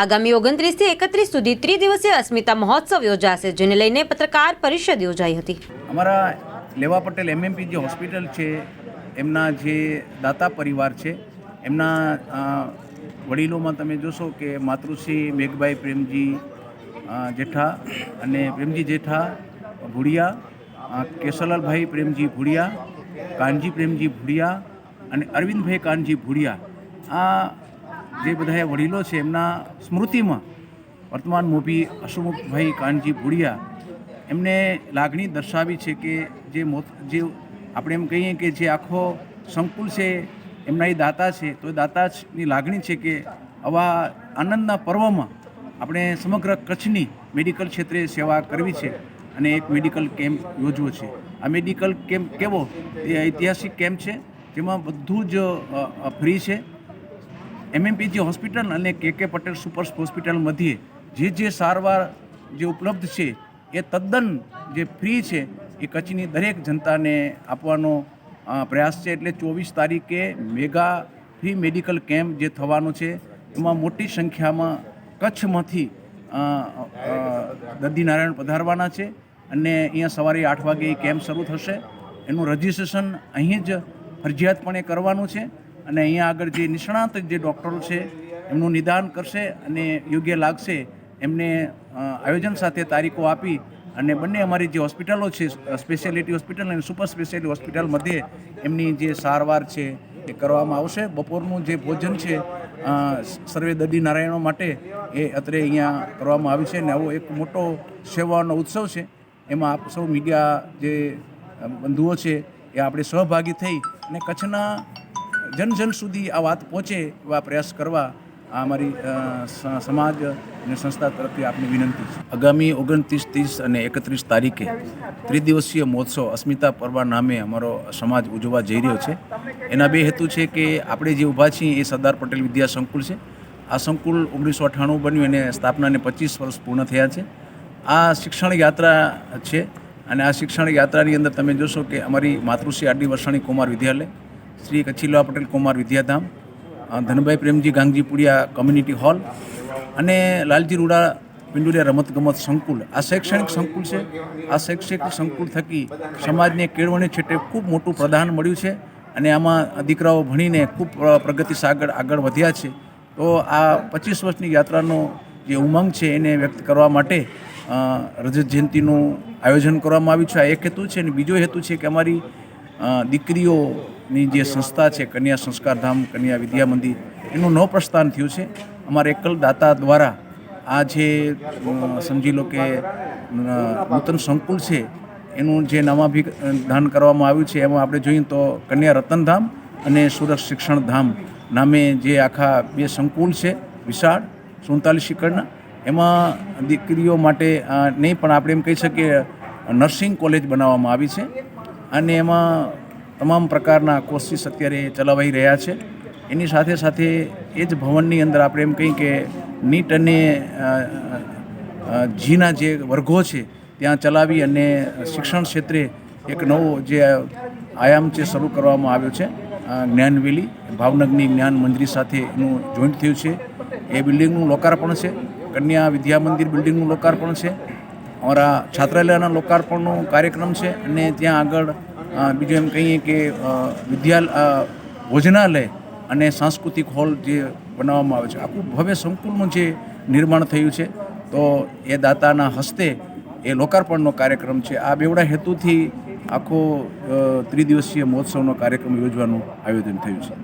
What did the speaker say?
આગામી ઓગણત્રીસથી એકત્રીસ સુધી ત્રિદિવસીય અસ્મિતા મહોત્સવ યોજાશે, જેને લઈને પત્રકાર પરિષદ યોજાઈ હતી. અમારા લેવા પટેલ એમએમપી જે હોસ્પિટલ છે, એમના જે દાતા પરિવાર છે, એમના વડીલોમાં તમે જોશો કે માતૃશ્રી મેઘભાઈ પ્રેમજી જેઠા અને પ્રેમજી જેઠા ભુડિયા કેશલાલભાઈ પ્રેમજી ભુડિયા, કાનજી પ્રેમજી ભુડિયા અને અરવિંદભાઈ કાનજી ભુડિયા આ જે બધા વડીલો છે એમના સ્મૃતિમાં વર્તમાન મોભી અશુમુખભાઈ કાનજી ભુડિયા એમને લાગણી દર્શાવી છે કે જે મોત જે આપણે એમ કહીએ કે જે આખો સંકુલ છે એમના એ દાતા છે, તો એ દાતાની લાગણી છે કે આવા આનંદના પર્વમાં આપણે સમગ્ર કચ્છની મેડિકલ ક્ષેત્રે સેવા કરવી છે અને એક મેડિકલ કેમ્પ યોજવો છે. આ મેડિકલ કેમ્પ કેવો? એ ઐતિહાસિક કેમ્પ છે, જેમાં બધું જ ફ્રી છે. એમએમપીજી હોસ્પિટલ અને કે કે પટેલ સુપર હોસ્પિટલ મધ્યે જે જે સારવાર જે ઉપલબ્ધ છે એ તદ્દન જે ફ્રી છે એ કચ્છની દરેક જનતાને આપવાનો પ્રયાસ છે. એટલે ચોવીસ તારીખે મેગા ફ્રી મેડિકલ કેમ્પ જે થવાનો છે એમાં મોટી સંખ્યામાં કચ્છમાંથી અ, અ, દર્દી નારાયણ પધારવાના છે અને અહીંયા સવારે આઠ વાગે એ કેમ્પ શરૂ થશે. એનું રજિસ્ટ્રેશન અહીં જ ફરજિયાતપણે કરવાનું છે. અને અહીંયા આગળ જે નિષ્ણાત જે ડૉક્ટરો છે, એમનું નિદાન કરશે અને યોગ્ય લાગશે એમને આયોજન સાથે તારીખો આપી અને બંને અમારી જે હોસ્પિટલો છે, સ્પેશિયાલિટી હોસ્પિટલ અને સુપર સ્પેશિયાલિટી હોસ્પિટલ મધ્યે એમની જે સારવાર છે એ કરવામાં આવશે. બપોરનું જે ભોજન છે સર્વે દદી નારાયણો માટે એ અત્રે અહીંયા કરવામાં આવી છે અને આવો એક મોટો સેવાનો ઉત્સવ છે. એમાં આપ સૌ મીડિયા જે બંધુઓ છે એ આપણે સહભાગી થઈ અને કચ્છના જન જન સુધી આ વાત પહોંચે એવા પ્રયાસ કરવા આ અમારી સમાજ અને સંસ્થા તરફથી આપની વિનંતી છે. આગામી ઓગણત્રીસ, ત્રીસ અને એકત્રીસ તારીખે ત્રિદિવસીય મહોત્સવ અસ્મિતા પર્વ નામે અમારો સમાજ ઉજવવા જઈ રહ્યો છે. એના બે હેતુ છે કે આપણે જે ઊભા છીએ એ સરદાર પટેલ વિદ્યા સંકુલ છે. આ સંકુલ ઓગણીસો અઠ્ઠાણું બન્યું અને સ્થાપનાને પચીસ વર્ષ પૂર્ણ થયા છે. આ શિક્ષણ યાત્રા છે અને આ શિક્ષણ યાત્રાની અંદર તમે જોશો કે અમારી માતૃશ્રી આડી વરસાણી કુમાર વિદ્યાલય શ્રી કચ્છીલા પટેલ, કુમાર વિદ્યાધામ ધનભાઈ પ્રેમજી, ગાંગજી પુડિયા કોમ્યુનિટી હોલ અને લાલજી રૂડા પિંડુલિયા રમતગમત સંકુલ. આ શૈક્ષણિક સંકુલ છે. આ શૈક્ષણિક સંકુલ થકી સમાજને કેળવણી છેટે ખૂબ મોટું પ્રદાન મળ્યું છે અને આમાં દીકરાઓ ભણીને ખૂબ પ્ર- પ્રગતિ સાગર આગળ વધ્યા છે. તો આ પચીસ વર્ષની યાત્રાનો જે ઉમંગ છે એને વ્યક્ત કરવા માટે રજત જયંતિનું આયોજન કરવામાં આવ્યું છે. આ એક હેતુ છે અને બીજો હેતુ છે કે અમારી દીકરીઓની જે સંસ્થા છે, કન્યા સંસ્કારધામ કન્યા વિદ્યા મંદિર, એનું નવ પ્રસ્થાન થયું છે. અમારા એકલ દાતા દ્વારા આ જે સમજી લો કે નૂતન સંકુલ છે, એનું જે નામાભિધાન કરવામાં આવ્યું છે, એમાં આપણે જોઈએ તો કન્યા રતનધામ અને સુરત શિક્ષણ ધામ નામે જે આખા બે સંકુલ છે, વિશાળ, સુડતાલીસ એકરના. એમાં દીકરીઓ માટે નહીં પણ આપણે એમ કહી શકીએ, નર્સિંગ કોલેજ બનાવવામાં આવી છે. અને એમાં તમામ પ્રકારના કોર્સિસ અત્યારે ચલાવાઈ રહ્યા છે. એની સાથે સાથે એ જ ભવનની અંદર આપણે એમ કહીએ કે નીટ અને જીના જે વર્ગો છે, ત્યાં ચલાવી અને શિક્ષણ ક્ષેત્રે એક નવો જે આયામ છે શરૂ કરવામાં આવ્યો છે. જ્ઞાનવેલી, ભાવનગરની જ્ઞાન મંદિર સાથે એનું જોઈન્ટ થયું છે. એ બિલ્ડિંગનું લોકાર્પણ છે. કન્યા વિદ્યા મંદિર બિલ્ડિંગનું લોકાર્પણ છે. અમારા છાત્રાલયના લોકાર્પણનો કાર્યક્રમ છે અને ત્યાં આગળ બીજું એમ કહીએ કે વિદ્યાલય ભોજનાલય અને સાંસ્કૃતિક હોલ જે બનાવવામાં આવે છે, આખું ભવ્ય સંકુલનું જે નિર્માણ થયું છે, તો એ દાતાના હસ્તે એ લોકાર્પણનો કાર્યક્રમ છે. આ બેવડા હેતુથી આખો ત્રિદિવસીય મહોત્સવનો કાર્યક્રમ યોજવાનું આયોજન થયું છે.